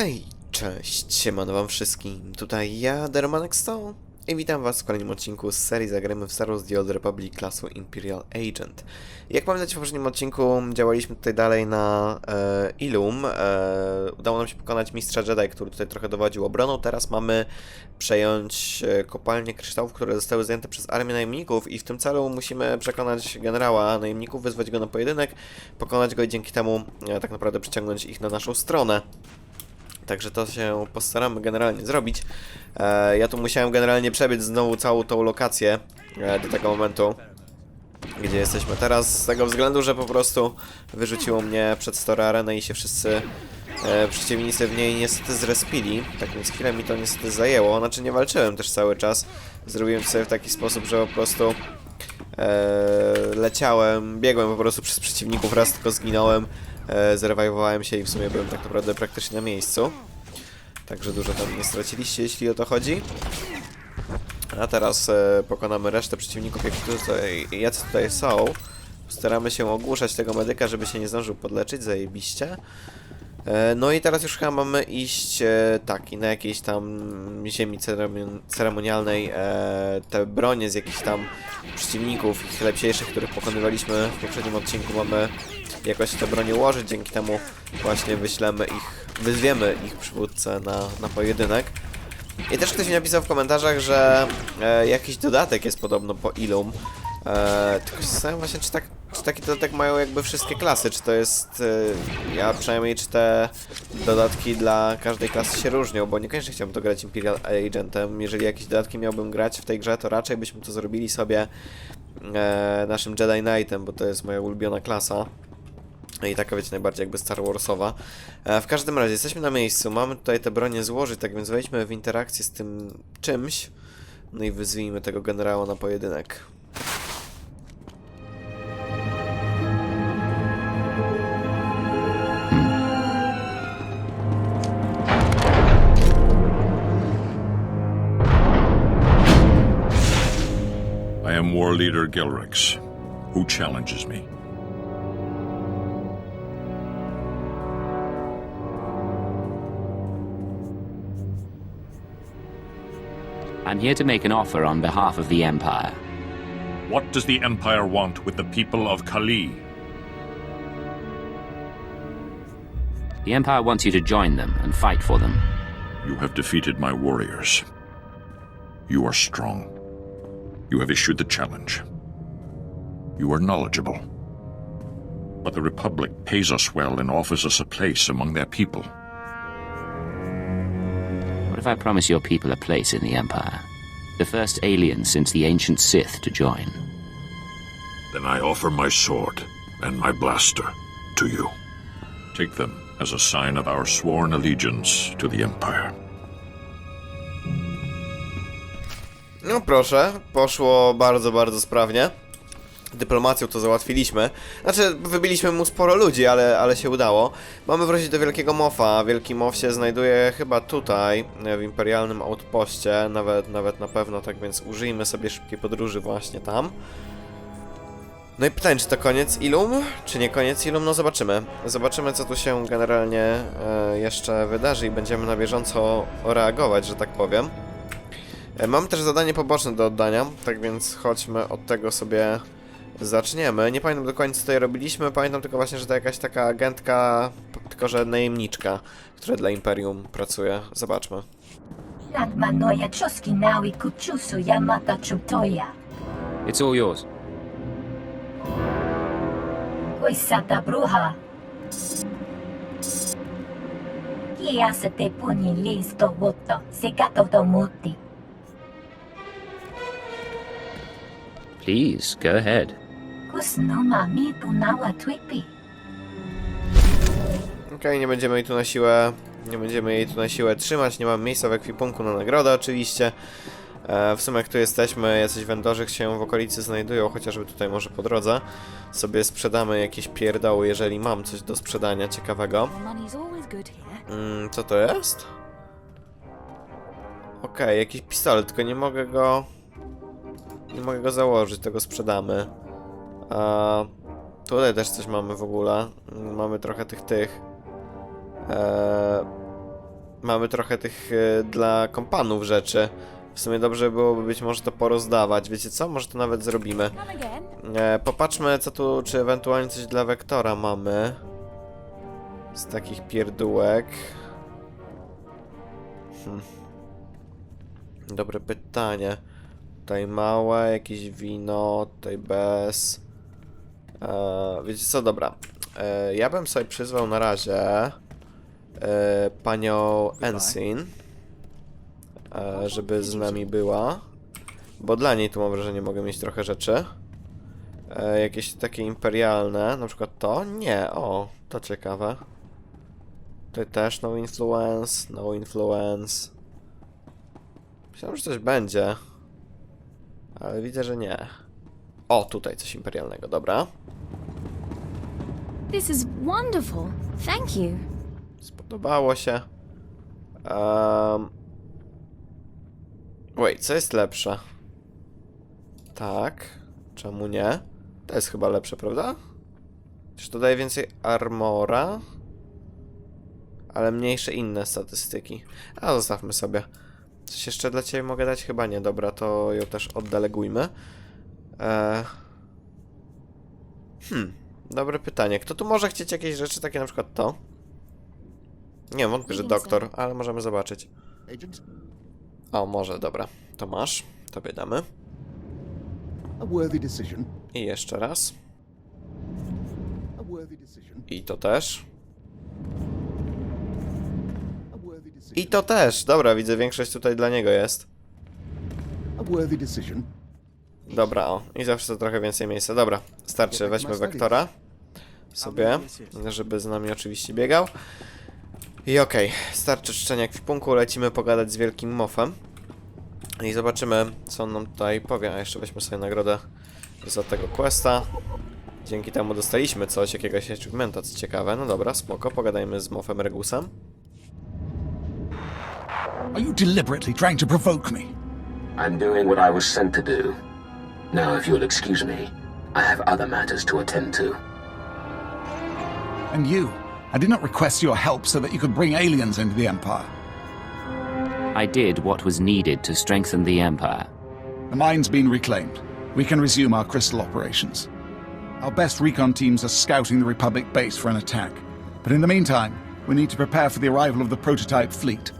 Hej, cześć, siemano wam wszystkim, tutaj ja, Dermanek Stone i witam was w kolejnym odcinku z serii Zagramy w Star Wars The Old Republic klasą Imperial Agent. Jak pamiętacie w poprzednim odcinku działaliśmy tutaj dalej na e, Ilum, e, udało nam się pokonać mistrza Jedi, który tutaj trochę dowodził obroną, teraz mamy przejąć e, kopalnie kryształów, które zostały zajęte przez armię najemników i w tym celu musimy przekonać generała najemników, wyzwać go na pojedynek, pokonać go i dzięki temu e, tak naprawdę przyciągnąć ich na naszą stronę. Także to się postaramy generalnie zrobić. E, ja tu musiałem generalnie przebiec znowu całą tą lokację e, do tego momentu, gdzie jesteśmy teraz, z tego względu, że po prostu wyrzuciło mnie przed Story Arenę i się wszyscy e, przeciwnicy w niej niestety zrespili. Tak więc chwilę mi to niestety zajęło. Znaczy nie walczyłem też cały czas. Zrobiłem sobie w taki sposób, że po prostu e, leciałem, biegłem po prostu przez przeciwników, raz tylko zginąłem, e, zrewajwowałem się i w sumie byłem tak naprawdę praktycznie na miejscu. Także dużo tam nie straciliście, jeśli o to chodzi. A teraz e, pokonamy resztę przeciwników, jakie tutaj, jacy tutaj są. Staramy się ogłuszać tego medyka, żeby się nie zdążył podleczyć, zajebiście. E, No i teraz już chyba mamy iść e, tak i na jakiejś tam ziemi ceremon- ceremonialnej e, te bronie z jakichś tam przeciwników ich lepsiejszych, których pokonywaliśmy w poprzednim odcinku mamy jakoś te bronie ułożyć, dzięki temu właśnie wyślemy ich, wyzwiemy ich przywódcę na, na pojedynek. I też ktoś mi napisał w komentarzach, że e, jakiś dodatek jest podobno po Ilum. E, tylko się właśnie, czy, tak, czy taki dodatek mają jakby wszystkie klasy, czy to jest... E, ja przynajmniej, czy te dodatki dla każdej klasy się różnią, bo niekoniecznie chciałbym to grać Imperial Agentem. Jeżeli jakieś dodatki miałbym grać w tej grze, to raczej byśmy to zrobili sobie e, naszym Jedi Knightem, bo to jest moja ulubiona klasa. I taka wiecie, najbardziej jakby Star Warsowa. E, w każdym razie, jesteśmy na miejscu, mamy tutaj te bronie złożyć, tak więc wejdźmy w interakcję z tym czymś. No i wyzwijmy tego generała na pojedynek. Am War Leader Gilrix. Who challenges me? I'm here to make an offer on behalf of the Empire. What does the Empire want with the people of Kali? The Empire wants you to join them and fight for them. You have defeated my warriors. You are strong. You have issued the challenge. You are knowledgeable. But the Republic pays us well and offers us a place among their people. What if I promise your people a place in the Empire? The first alien since the ancient Sith to join. Then I offer my sword and my blaster to you. Take them as a sign of our sworn allegiance to the Empire. No proszę, poszło bardzo, bardzo sprawnie. Dyplomacją to załatwiliśmy. Znaczy, wybiliśmy mu sporo ludzi, ale, ale się udało. Mamy wrócić do Wielkiego Mofa. Wielki Mof się znajduje chyba tutaj, w imperialnym outpoście. Nawet, nawet na pewno, tak więc użyjmy sobie szybkiej podróży właśnie tam. No i pytanie, czy to koniec Ilum, czy nie koniec Ilum? No zobaczymy. Zobaczymy, co tu się generalnie e, jeszcze wydarzy i będziemy na bieżąco reagować, że tak powiem. E, Mam też zadanie poboczne do oddania, tak więc chodźmy od tego sobie zaczniemy. Nie pamiętam dokładnie co tutaj robiliśmy, pamiętam tylko właśnie, że to jakaś taka agentka, tylko że najemniczka, która dla Imperium pracuje. Zobaczmy. Nawi Yamata Chutoya. It's all yours. Koisata Bruha. Kiasa te puni listo voto. Sekato tomuti. Please, go ahead. Okej, nie będziemy jej tu na siłę, nie będziemy jej tu na siłę trzymać, nie mam miejsca w ekwipunku na nagrodę oczywiście. E, w sumie jak tu jesteśmy, jacyś vendorzy się w okolicy znajdują, chociażby tutaj może po drodze. Sobie sprzedamy jakieś pierdoły, jeżeli mam coś do sprzedania ciekawego. Mm, co to jest? Okej, jakiś pistolet, tylko nie mogę go... Nie mogę go założyć, tego sprzedamy. A tutaj też coś mamy w ogóle. Mamy trochę tych tych. Eee, mamy trochę tych e, dla kompanów rzeczy. W sumie dobrze byłoby być może to porozdawać. Wiecie co? Może to nawet zrobimy. E, popatrzmy, co tu, czy ewentualnie coś dla Wektora mamy. Z takich pierdółek. Hm. Dobre pytanie. Tutaj małe, jakieś wino, tutaj bez. E, wiecie co, dobra. E, ja bym sobie przyzwał na razie e, panią Ensign, e, żeby z nami była. Bo dla niej tu mam wrażenie mogę mieć trochę rzeczy. E, jakieś takie imperialne, na przykład to? Nie, o, to ciekawe. Tutaj też no influence, no influence. Myślałem, że coś będzie. Ale widzę, że nie. O, tutaj coś imperialnego, dobra. This is wonderful. Thank you. Spodobało się. Um... Wait, co jest lepsze? Tak. Czemu nie? To jest chyba lepsze, prawda? Czy to daje więcej armora? Ale mniejsze inne statystyki. A zostawmy sobie. Coś jeszcze dla Ciebie mogę dać? Chyba nie. Dobra, to ją też oddelegujmy. Eee... Hmm, dobre pytanie. Kto tu może chcieć jakieś rzeczy, takie na przykład to? Nie, wątpię, że doktor, ale możemy zobaczyć. O, może, dobra. To masz. Tobie damy. I jeszcze raz. I to też. I to też. Dobra, widzę, większość tutaj dla niego jest. Dobra, o. I zawsze to trochę więcej miejsca. Dobra, starczy. Weźmy Wektora. Sobie, żeby z nami oczywiście biegał. I okej, starczy czczenia kwipunku, lecimy pogadać z Wielkim Mofem. I zobaczymy, co on nam tutaj powie. A jeszcze weźmy sobie nagrodę za tego questa. Dzięki temu dostaliśmy coś, jakiegoś achievementa, co ciekawe. No dobra, spoko, pogadajmy z Mofem Regusem. Are you deliberately trying to provoke me? I'm doing what I was sent to do. Now, if you'll excuse me, I have other matters to attend to. And you? I did not request your help so that you could bring aliens into the Empire. I did what was needed to strengthen the Empire. The mine's been reclaimed. We can resume our crystal operations. Our best recon teams are scouting the Republic base for an attack. But in the meantime, we need to prepare for the arrival of the prototype fleet.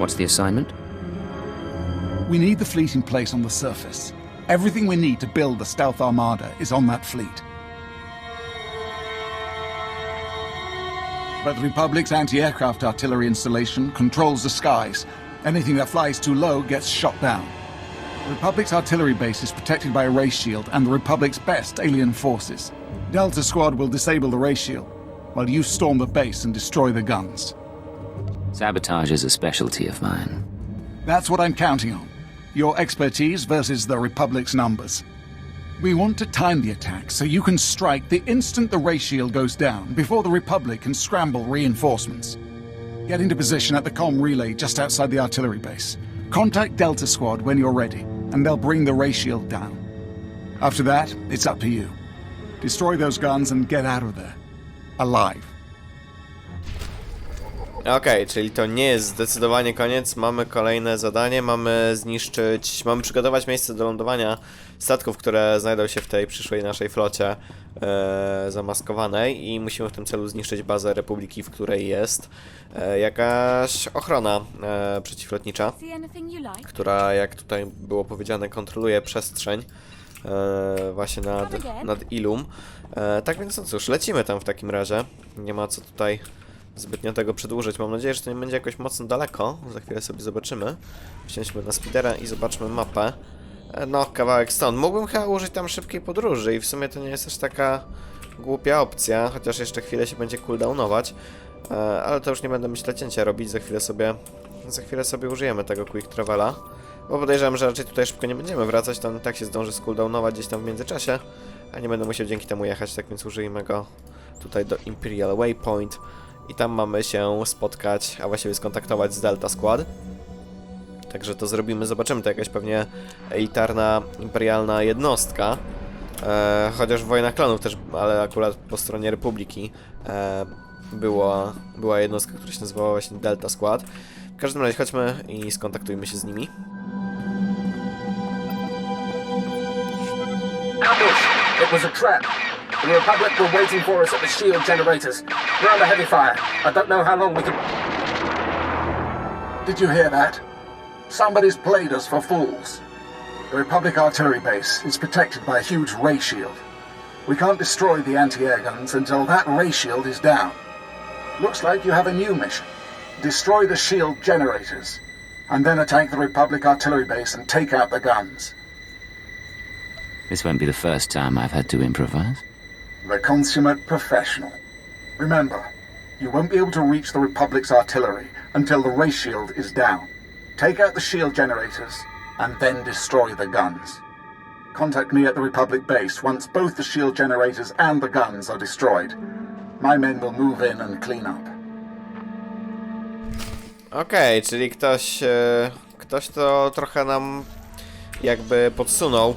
What's the assignment? We need the fleet in place on the surface. Everything we need to build the stealth armada is on that fleet. But the Republic's anti-aircraft artillery installation controls the skies. Anything that flies too low gets shot down. The Republic's artillery base is protected by a ray shield and the Republic's best alien forces. Delta Squad will disable the ray shield, while you storm the base and destroy the guns. Sabotage is a specialty of mine. That's what I'm counting on. Your expertise versus the Republic's numbers. We want to time the attack so you can strike the instant the ray shield goes down before the Republic can scramble reinforcements. Get into position at the com relay just outside the artillery base. Contact Delta Squad when you're ready, and they'll bring the ray shield down. After that, it's up to you. Destroy those guns and get out of there. Alive. Okej, czyli to nie jest zdecydowanie koniec. Mamy kolejne zadanie. Mamy zniszczyć, mamy przygotować miejsce do lądowania statków, które znajdą się w tej przyszłej naszej flocie e, zamaskowanej i musimy w tym celu zniszczyć bazę Republiki, w której jest e, jakaś ochrona e, przeciwlotnicza która, jak tutaj było powiedziane, kontroluje przestrzeń e, właśnie nad, nad Ilum. E, tak więc no cóż, lecimy tam w takim razie. Nie ma co tutaj zbytnio tego przedłużyć. Mam nadzieję, że to nie będzie jakoś mocno daleko. Za chwilę sobie zobaczymy. Wsiądźmy na speedera i zobaczmy mapę. E, no, kawałek stąd. Mógłbym chyba użyć tam szybkiej podróży i w sumie to nie jest aż taka głupia opcja, chociaż jeszcze chwilę się będzie cooldownować. E, ale to już nie będę myślę cięcia robić, za chwilę sobie za chwilę sobie użyjemy tego Quick Travela. Bo podejrzewam, że raczej tutaj szybko nie będziemy wracać, tam i tak się zdąży scooldownować gdzieś tam w międzyczasie, a nie będę musiał dzięki temu jechać, tak więc użyjmy go tutaj do Imperial Waypoint i tam mamy się spotkać, a właściwie skontaktować z Delta Squad. Także to zrobimy, zobaczymy, to jakaś pewnie elitarna, imperialna jednostka. E, chociaż w Wojnach Klonów też, ale akurat po stronie Republiki. E, była, była jednostka, która się nazywała właśnie Delta Squad. W każdym razie chodźmy i skontaktujmy się z nimi. It was a trap. The Republic were waiting for us at the shield generators. We're under heavy fire. I don't know how long we can. Did you hear that? Somebody's played us for fools. The Republic artillery base is protected by a huge ray shield. We can't destroy the anti-air guns until that ray shield is down. Looks like you have a new mission. Destroy the shield generators, and then attack the Republic artillery base and take out the guns. This won't be the first time I've had to improvise. The consummate professional. Remember, you won't be able to reach the Republic's artillery until the ray shield is down. Take out the shield generators, and then destroy the guns. Contact me at the Republic base once both the shield generators and the guns are destroyed. My men will move in and clean up. Okej, czyli ktoś, e, ktoś to trochę nam jakby podsunął.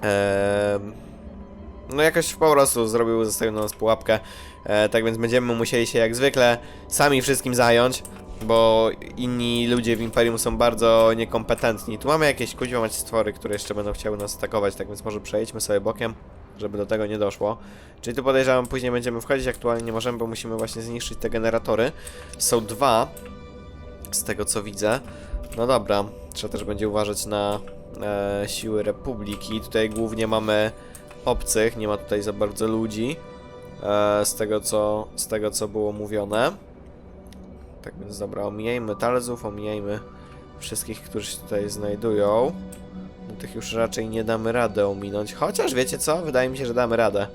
Em, no jakoś po prostu zrobił, zostawił na nas pułapkę. E, tak więc będziemy musieli się jak zwykle sami wszystkim zająć, bo inni ludzie w Imperium są bardzo niekompetentni. Tu mamy jakieś kuźwa mać stwory, które jeszcze będą chciały nas atakować, tak więc może przejdźmy sobie bokiem, żeby do tego nie doszło. Czyli tu podejrzewam, później będziemy wchodzić, aktualnie nie możemy, bo musimy właśnie zniszczyć te generatory. Są dwa, z tego co widzę. No dobra, trzeba też będzie uważać na e, siły Republiki. Tutaj głównie mamy obcych, nie ma tutaj za bardzo ludzi. E, z, tego co, z tego co było mówione. Tak więc dobra, omijajmy talzów, omijajmy wszystkich, którzy się tutaj znajdują. No, tych już raczej nie damy radę ominąć. Chociaż wiecie co? Wydaje mi się, że damy radę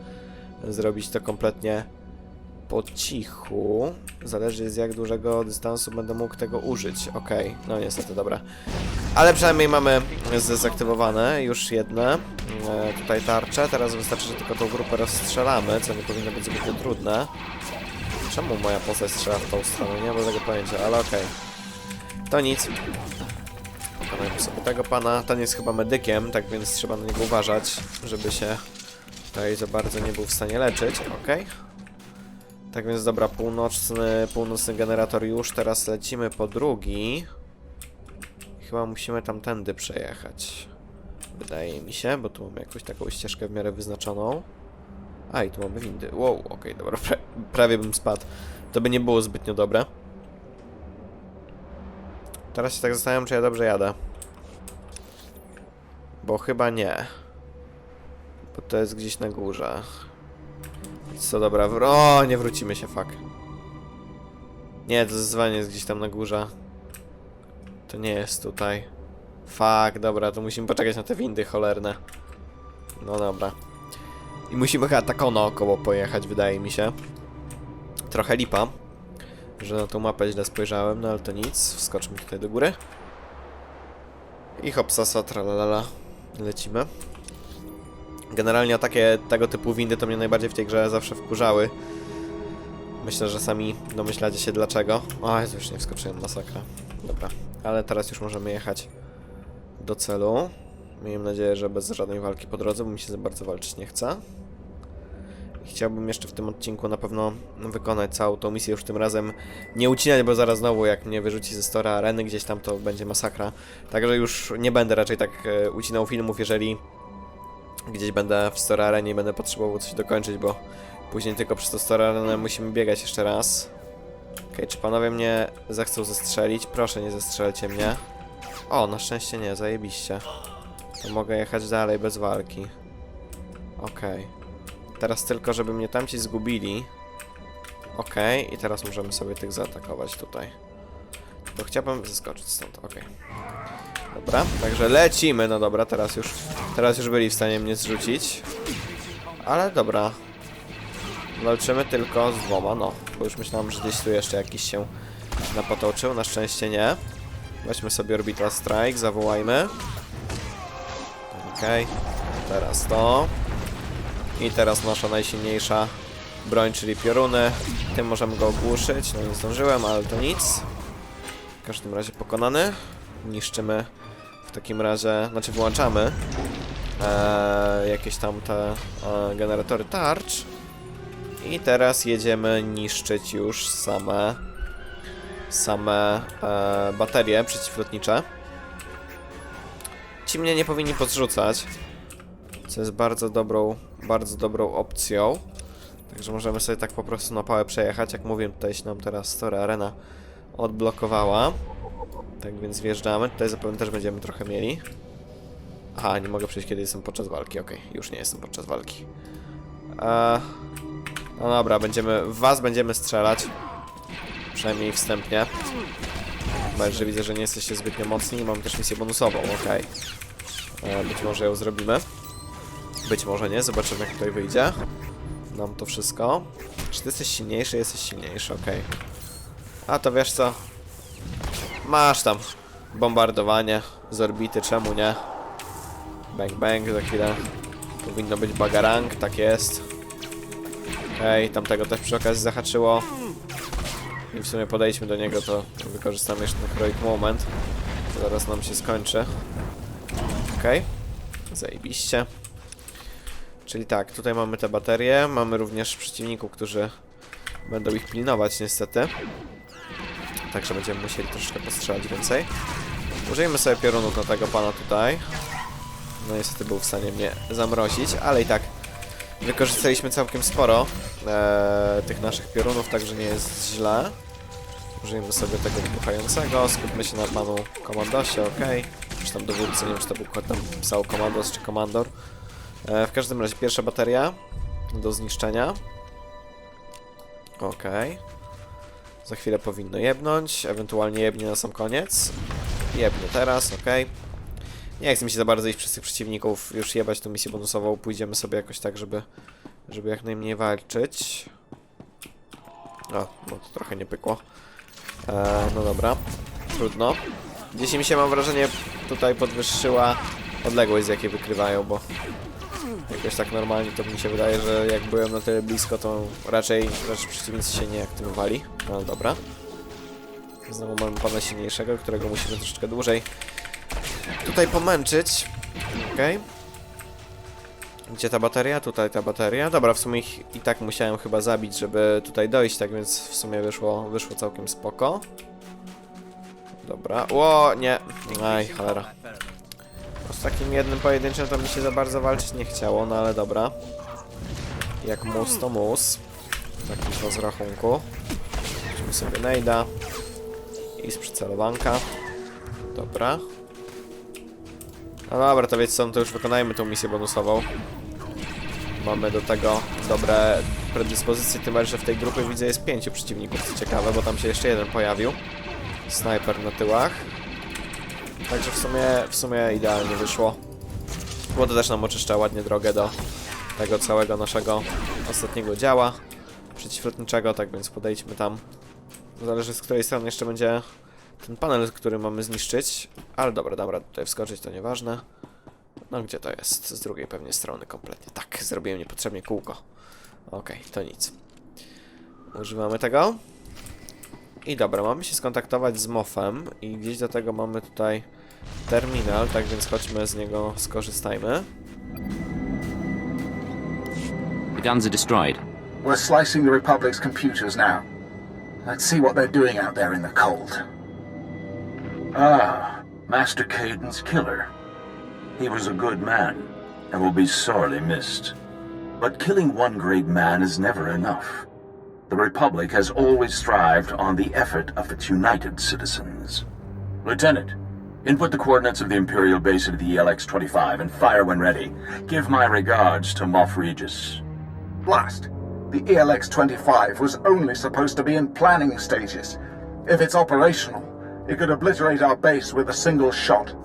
zrobić to kompletnie po cichu. Zależy z jak dużego dystansu będę mógł tego użyć. Okej, no niestety, dobra. Ale przynajmniej mamy zdezaktywowane już jedne. E, tutaj tarcze. Teraz wystarczy, że tylko tą grupę rozstrzelamy, co nie powinno być zbyt trudne. Czemu moja postać strzela w tą stronę? Nie mam tego pojęcia, ale okej. To nic. Pokonajmy sobie tego pana. Ten jest chyba medykiem, tak więc trzeba na niego uważać, żeby się tutaj za bardzo nie był w stanie leczyć. Okej. Tak więc dobra, północny, północny generator już, teraz lecimy po drugi. Chyba musimy tamtędy przejechać. Wydaje mi się, bo tu mamy jakąś taką ścieżkę w miarę wyznaczoną. A, i tu mamy windy. Wow, okej, dobra, pra prawie bym spadł. To by nie było zbytnio dobre. Teraz się tak zastanawiam, czy ja dobrze jadę. Bo chyba nie. Bo to jest gdzieś na górze. Co dobra, o nie wrócimy się, fuck. Nie, to zezwanie jest gdzieś tam na górze. To nie jest tutaj. Fuck, dobra, to musimy poczekać na te windy cholerne. No dobra. I musimy chyba tak naokoło pojechać, wydaje mi się. Trochę lipa, że na tą mapę źle spojrzałem, no ale to nic. Wskoczmy tutaj do góry. I hopsasa, tralalala. Lecimy. Generalnie takie tego typu windy to mnie najbardziej w tej grze zawsze wkurzały. Myślę, że sami domyślacie się dlaczego. O, Jezu, już nie wskoczyłem, masakra. Dobra, ale teraz już możemy jechać do celu. Miejmy nadzieję, że bez żadnej walki po drodze, bo mi się za bardzo walczyć nie chce. Chciałbym jeszcze w tym odcinku na pewno wykonać całą tą misję już tym razem nie ucinać, bo zaraz znowu jak mnie wyrzuci ze stora areny gdzieś tam, to będzie masakra. Także już nie będę raczej tak e, ucinał filmów, jeżeli gdzieś będę w Store Arenie i będę potrzebował coś dokończyć, bo później tylko przez to Store Arenę musimy biegać jeszcze raz. Okej, czy panowie mnie zechcą zestrzelić? Proszę, nie zestrzelcie mnie. O, na szczęście nie, zajebiście. To mogę jechać dalej bez walki. Okej. Teraz tylko, żeby mnie tamci zgubili. Okej, i teraz możemy sobie tych zaatakować tutaj. Bo chciałbym zeskoczyć stąd, okej. Dobra, także lecimy, no dobra, teraz już, teraz już byli w stanie mnie zrzucić. Ale dobra. Walczymy tylko z dwoma, no. Bo już myślałem, że gdzieś tu jeszcze jakiś się napotoczył, na szczęście nie. Weźmy sobie Orbital Strike, zawołajmy. Okej, teraz to. I teraz nasza najsilniejsza broń, czyli pioruny. Tym możemy go ogłuszyć, no nie zdążyłem, ale to nic. W każdym razie pokonany. Niszczymy w takim razie, znaczy wyłączamy e, jakieś tam te e, generatory tarcz. I teraz jedziemy niszczyć już same same e, baterie przeciwlotnicze. Ci mnie nie powinni podrzucać, co jest bardzo dobrą, bardzo dobrą opcją. Także możemy sobie tak po prostu na pałę przejechać. Jak mówię, tutaj się nam teraz Story Arena odblokowała. Tak więc wjeżdżamy. Tutaj zapewne też będziemy trochę mieli. Aha, nie mogę przejść, kiedy jestem podczas walki. Okej, już nie jestem podczas walki. Eee, no dobra, będziemy, w was będziemy strzelać. Przynajmniej wstępnie. Chyba, że widzę, że nie jesteście zbytnio mocni mam też misję bonusową, okej. E, Być może ją zrobimy. Być może nie, zobaczymy jak tutaj wyjdzie. Nam to wszystko. Czy ty jesteś silniejszy? Jesteś silniejszy, okej. A to wiesz co? Masz tam bombardowanie z orbity, czemu nie? Bang bang, za chwilę powinno być bagarang, tak jest. Okej, tamtego też przy okazji zahaczyło. I w sumie podejdźmy do niego, to wykorzystamy jeszcze ten heroic moment. Zaraz nam się skończy. Okej. Zajebiście. Czyli tak, tutaj mamy te baterie, mamy również przeciwników, którzy będą ich pilnować niestety. Także będziemy musieli troszkę postrzelać więcej. Użyjmy sobie piorunów na tego pana tutaj. No niestety był w stanie mnie zamrozić, ale i tak wykorzystaliśmy całkiem sporo e, tych naszych piorunów, także nie jest źle. Użyjemy sobie tego wybuchającego, skupmy się na panu komandosie, ok. Czy tam dowódcy, nie wiem czy to był tam pisał komandos czy komandor. E, w każdym razie pierwsza bateria do zniszczenia. Ok. Za chwilę powinno jebnąć, ewentualnie jebnie na sam koniec. Jebnie teraz, ok. Nie chcę mi się za bardzo iść przez tych przeciwników, już jebać tą misję bonusową, pójdziemy sobie jakoś tak, żeby, żeby jak najmniej walczyć. O, no to trochę nie pykło. E, no dobra, trudno. Gdzieś mi się, mam wrażenie, tutaj podwyższyła odległość, z jakiej wykrywają, bo jakoś tak normalnie to mi się wydaje, że jak byłem na tyle blisko, to raczej, raczej przeciwnicy się nie aktywowali. No dobra. Znowu mamy pana silniejszego, którego musimy troszeczkę dłużej tutaj pomęczyć. Okej. Gdzie ta bateria? Tutaj ta bateria. Dobra, w sumie ich i tak musiałem chyba zabić, żeby tutaj dojść, tak więc w sumie wyszło, wyszło całkiem spoko. Dobra. Ło, nie. Aj, cholera. Z takim jednym pojedynczym to mi się za bardzo walczyć nie chciało, no ale dobra. Jak mus to mus. Taki to z rachunku. Weźmy sobie nejda. I z przycelowanka. Dobra. No dobra, to wiecie co, no to już wykonajmy tą misję bonusową. Mamy do tego dobre predyspozycje, tym bardziej, że w tej grupie widzę jest pięciu przeciwników, co ciekawe, bo tam się jeszcze jeden pojawił. Snajper na tyłach. Także w sumie, w sumie idealnie wyszło. To też nam oczyszcza ładnie drogę do tego całego naszego ostatniego działa przeciwlotniczego, tak więc podejdźmy tam. Zależy z której strony jeszcze będzie ten panel, który mamy zniszczyć. Ale dobra, dobra, tutaj wskoczyć to nieważne. No gdzie to jest? Z drugiej pewnie strony kompletnie. Tak, zrobiłem niepotrzebnie kółko. Okej, to nic. Używamy tego. I dobra, mamy się skontaktować z MOFem i gdzieś do tego mamy tutaj terminal, tak więc chodźmy z niego, skorzystajmy. The guns are destroyed. We're slicing the Republic's computers now. Let's see what they're doing out there in the cold. Ah, Master Caden's killer. He was a good man, and will be sorely missed. But killing one great man is never enough. The Republic has always thrived on the effort of its united citizens. Lieutenant, input the coordinates of the Imperial base into the ELX-25 and fire when ready. Give my regards to Moff Regis. Blast! The E ELX 25 was only supposed to be in planning stages. If it's operational, it could obliterate our base with a single shot.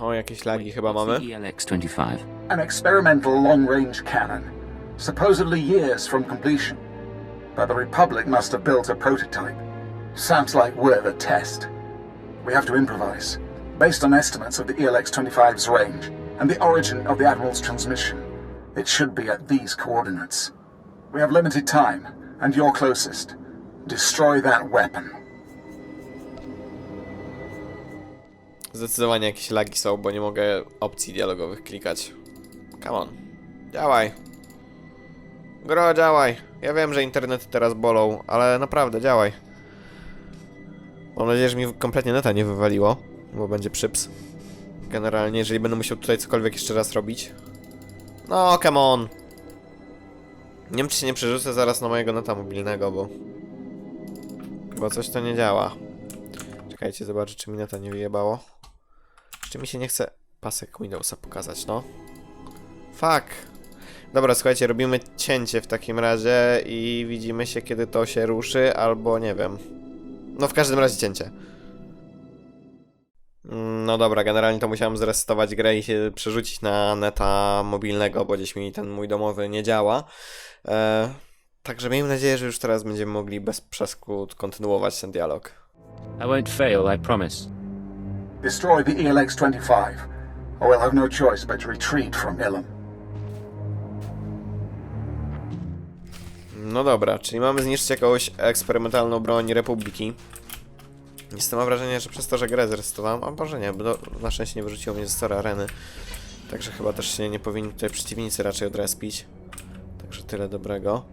O, jakieś lagi chyba mamy. the ELX 25. An experimental long range cannon, supposedly years from completion. But the Republic must have built a prototype. Sounds like we're the test. We have to improvise, based on estimates of the E ELX 25's range and the origin of the Admiral's transmission. It should be at these coordinates. We have limited time, and you're closest. Destroy that weapon. Zdecydowanie jakieś lagi są, bo nie mogę opcji dialogowych klikać. Come on. Działaj. Gro, działaj. Ja wiem, że internety teraz bolą, ale naprawdę działaj. Mam nadzieję, że mi kompletnie neta nie wywaliło, bo będzie przyps. Generalnie, jeżeli będę musiał tutaj cokolwiek jeszcze raz robić. No, come on. Nie wiem, czy się nie przerzucę zaraz na mojego neta mobilnego, bo... Bo coś to nie działa. Czekajcie, zobaczę, czy mi neta nie wyjebało. Czy mi się nie chce pasek Windowsa pokazać, no. Fuck. Dobra, słuchajcie, robimy cięcie w takim razie i widzimy się, kiedy to się ruszy, albo nie wiem. No, w każdym razie cięcie. Mm, No dobra, generalnie to musiałem zresetować grę i się przerzucić na neta mobilnego, bo gdzieś mi ten mój domowy nie działa. E, także miejmy nadzieję, że już teraz będziemy mogli bez przeszkód kontynuować ten dialog. I won't fail, I promise. Destroy the E ELX-25, or we'll have no choice but to retreat from Ilum. No dobra, czyli mamy zniszczyć jakąś eksperymentalną broń Republiki. Niestety mam wrażenie, że przez to, że grę zresetowałem, a może nie, bo do, na szczęście nie wyrzuciło mnie ze stare areny. Także chyba też się nie powinni tutaj przeciwnicy raczej odrespić. Także tyle dobrego.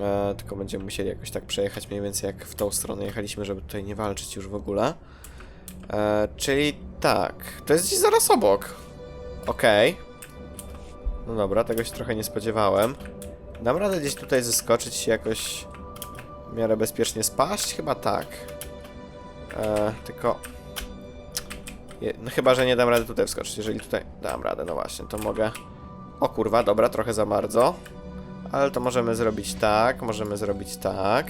E, tylko będziemy musieli jakoś tak przejechać mniej więcej jak w tą stronę jechaliśmy, żeby tutaj nie walczyć już w ogóle. E, czyli tak, to jest gdzieś zaraz obok. Okej. No dobra, tego się trochę nie spodziewałem. Dam radę gdzieś tutaj zeskoczyć się jakoś w miarę bezpiecznie spaść? Chyba tak. E, tylko... Je, no chyba, że nie dam rady tutaj wskoczyć. Jeżeli tutaj dam radę, no właśnie, to mogę... O kurwa, dobra, trochę za bardzo. Ale to możemy zrobić tak, możemy zrobić tak.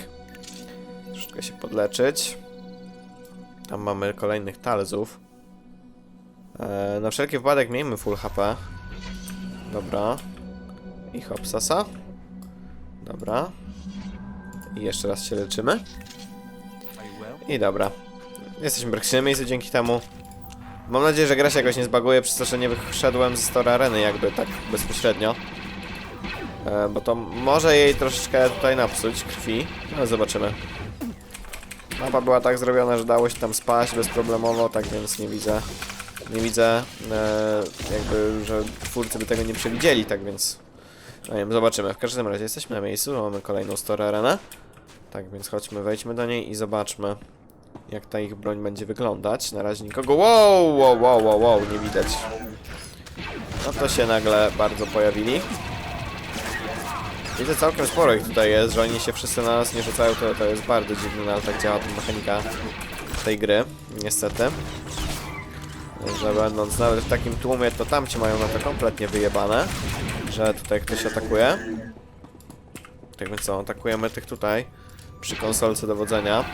Troszeczkę się podleczyć. Tam mamy kolejnych talzów. E, na wszelki wypadek miejmy full HP. Dobra. I hopsasa. Dobra. I jeszcze raz się leczymy. I dobra. Jesteśmy w praktycznie miejscu dzięki temu. Mam nadzieję, że gra się jakoś nie zbaguje, przez to, że nie wyszedłem z Store Areny jakby tak bezpośrednio. E, bo to może jej troszeczkę tutaj napsuć krwi, ale zobaczymy. Mapa była tak zrobiona, że dało się tam spaść bezproblemowo, tak więc nie widzę nie widzę e, jakby, że twórcy by tego nie przewidzieli, tak więc no wiem, zobaczymy. W każdym razie jesteśmy na miejscu, mamy kolejną Store Arenę. Tak więc chodźmy, wejdźmy do niej i zobaczmy jak ta ich broń będzie wyglądać. Na razie nikogo... Wow, wow, wow, wow, wow, nie widać. No to się nagle bardzo pojawili. Widzę całkiem sporo ich tutaj jest, że oni się wszyscy na nas nie rzucają, to, to jest bardzo dziwne, no ale tak działa ta mechanika tej gry, niestety. Że będąc nawet w takim tłumie, to tamci mają na to kompletnie wyjebane, że tutaj ktoś atakuje. Tak więc co, atakujemy tych tutaj przy konsolce dowodzenia.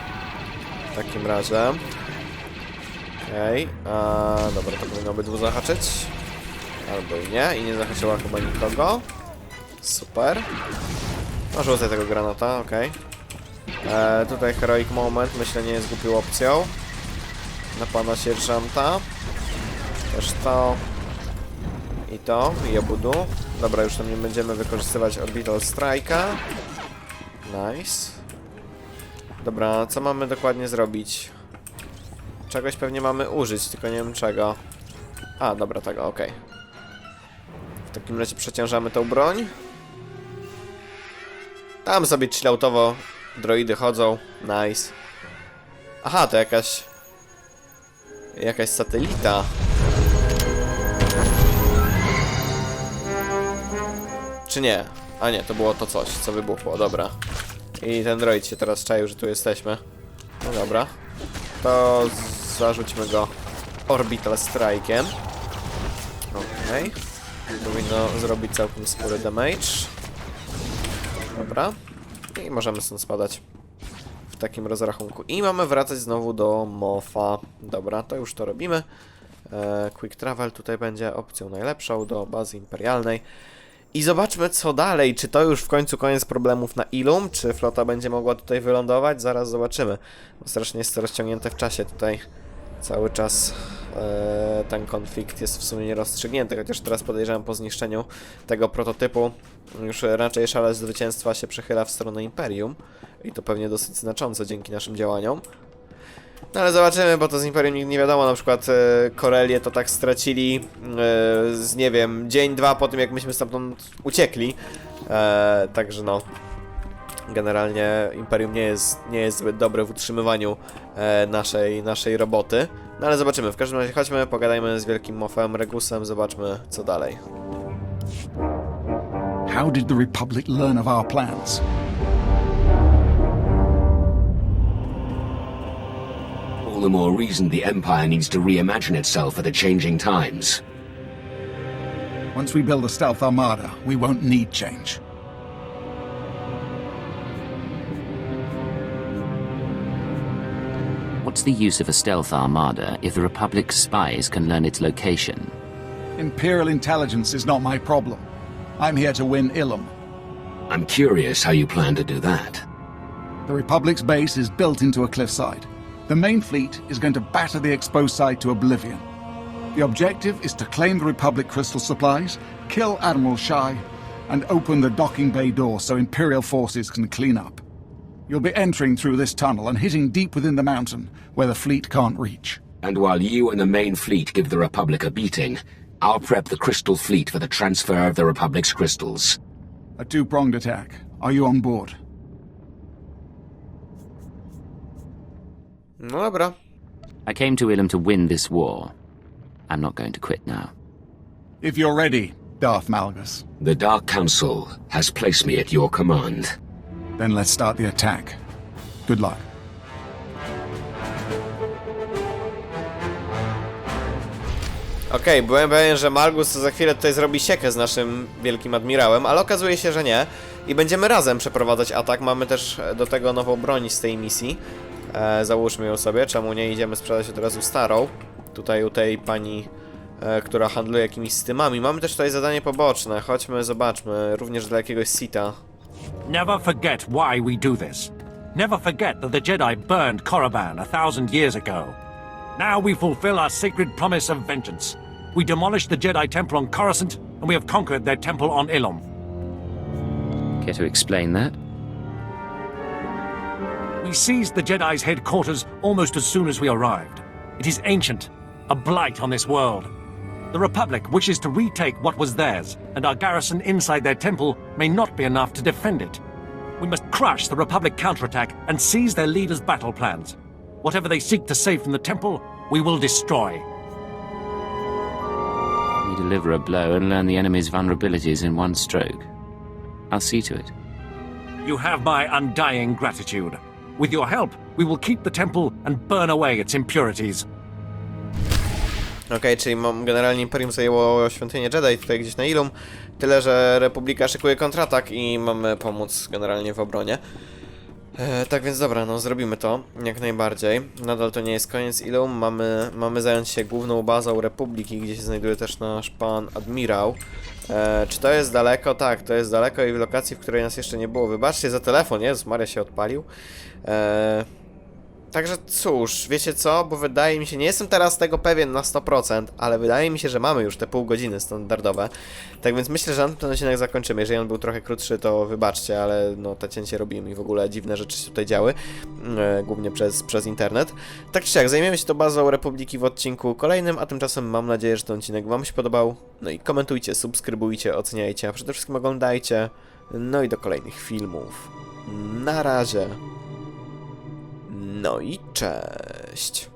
W takim razie. Okej, a dobra, to powinno obydwu zahaczyć. Albo i nie, i nie zahaczyła chyba nikogo. Super. No rzucę tego granata, okej. E, Tutaj Heroic Moment, myślę nie jest głupią opcją. Na pana sierżanta. Też to. To, i obudu. Dobra, już tam nie będziemy wykorzystywać Orbital Strike'a. Nice. Dobra, co mamy dokładnie zrobić? Czegoś pewnie mamy użyć, tylko nie wiem czego. A, dobra, tego, okej. W takim razie przeciążamy tą broń. Tam sobie chilloutowo droidy chodzą. Nice. Aha, to jakaś... Jakaś satelita. Czy nie? A nie, to było to coś, co wybuchło, dobra. I ten droid się teraz czaił, że tu jesteśmy. No dobra. To zarzućmy go Orbital Strike'iem. Okej. Powinno zrobić całkiem spory damage. Dobra. I możemy stąd spadać w takim rozrachunku. I mamy wracać znowu do Mofa. Dobra, to już to robimy. E, quick Travel tutaj będzie opcją najlepszą do bazy imperialnej. I zobaczmy co dalej, czy to już w końcu koniec problemów na Ilum, czy flota będzie mogła tutaj wylądować, zaraz zobaczymy. Bo strasznie jest to rozciągnięte w czasie tutaj. Cały czas e, ten konflikt jest w sumie nierozstrzygnięty, chociaż teraz podejrzewam po zniszczeniu tego prototypu już raczej szale zwycięstwa się przechyla w stronę Imperium i to pewnie dosyć znacząco dzięki naszym działaniom. No ale zobaczymy, bo to z Imperium nigdy nie wiadomo, na przykład e, Korelię to tak stracili e, z, nie wiem, dzień, dwa po tym jak myśmy stamtąd uciekli. E, także no, generalnie Imperium nie jest, nie jest zbyt dobre w utrzymywaniu e, naszej, naszej roboty. No ale zobaczymy, w każdym razie chodźmy, pogadajmy z Wielkim Mofem Regusem, zobaczmy co dalej. How did the Republic learn of our plans? All the more reason the Empire needs to reimagine itself for the changing times. Once we build a stealth armada, we won't need change. What's the use of a stealth armada if the Republic's spies can learn its location? Imperial intelligence is not my problem. I'm here to win Ilum. I'm curious how you plan to do that. The Republic's base is built into a cliffside. The main fleet is going to batter the exposed side to oblivion. The objective is to claim the Republic crystal supplies, kill Admiral Shai, and open the docking bay door so Imperial forces can clean up. You'll be entering through this tunnel and hitting deep within the mountain, where the fleet can't reach. And while you and the main fleet give the Republic a beating, I'll prep the Crystal Fleet for the transfer of the Republic's crystals. A two-pronged attack. Are you on board? No dobra. I came to Ilum to win this war. I'm not going to quit now. If you're ready, Darth Malgus, The Dark Council has placed me at your command. then let's start the attack. Good luck. Okej, byłem pewien, że Malgus za chwilę tutaj zrobi siekę z naszym wielkim admirałem, ale okazuje się, że nie. I będziemy razem przeprowadzać atak. Mamy też do tego nową broń z tej misji. E, załóżmy ją sobie, czemu nie idziemy sprzedać od razu starą. Tutaj u tej pani, e, która handluje jakimiś stymami. Mamy też tutaj zadanie poboczne. Chodźmy, zobaczmy. Również dla jakiegoś sita. Never forget why we do this. Never forget that the Jedi burned Korriban a thousand years ago. Now we fulfill our sacred promise of vengeance. We demolished the Jedi Temple on Coruscant, and we have conquered their temple on Ilum. Care to explain that? We seized the Jedi's headquarters almost as soon as we arrived. It is ancient, a blight on this world. The Republic wishes to retake what was theirs, and our garrison inside their temple may not be enough to defend it. We must crush the Republic counterattack and seize their leaders' battle plans. Whatever they seek to save from the temple, we will destroy. We deliver a blow and learn the enemy's vulnerabilities in one stroke. I'll see to it. You have my undying gratitude. With your help, we will keep the temple and burn away its impurities. Okej, czyli generalnie Imperium zajęło świątynię Jedi tutaj gdzieś na Ilum. Tyle, że Republika szykuje kontratak i mamy pomóc generalnie w obronie. E, tak więc dobra, no zrobimy to jak najbardziej. Nadal to nie jest koniec Ilum. Mamy, mamy zająć się główną bazą Republiki, gdzie się znajduje też nasz pan admirał. E, czy to jest daleko? Tak, to jest daleko i w lokacji, w której nas jeszcze nie było. Wybaczcie za telefon, Jezus Maria się odpalił. E, Także cóż, wiecie co, bo wydaje mi się, nie jestem teraz tego pewien na 100%, ale wydaje mi się, że mamy już te pół godziny standardowe. Tak więc myślę, że na ten odcinek zakończymy. Jeżeli on był trochę krótszy, to wybaczcie, ale no te cięcie robimy i w ogóle dziwne rzeczy się tutaj działy, e, głównie przez, przez internet. Tak czy siak, zajmiemy się to bazą Republiki w odcinku kolejnym, a tymczasem mam nadzieję, że ten odcinek Wam się podobał. No i komentujcie, subskrybujcie, oceniajcie, a przede wszystkim oglądajcie. No i do kolejnych filmów. Na razie. No i cześć.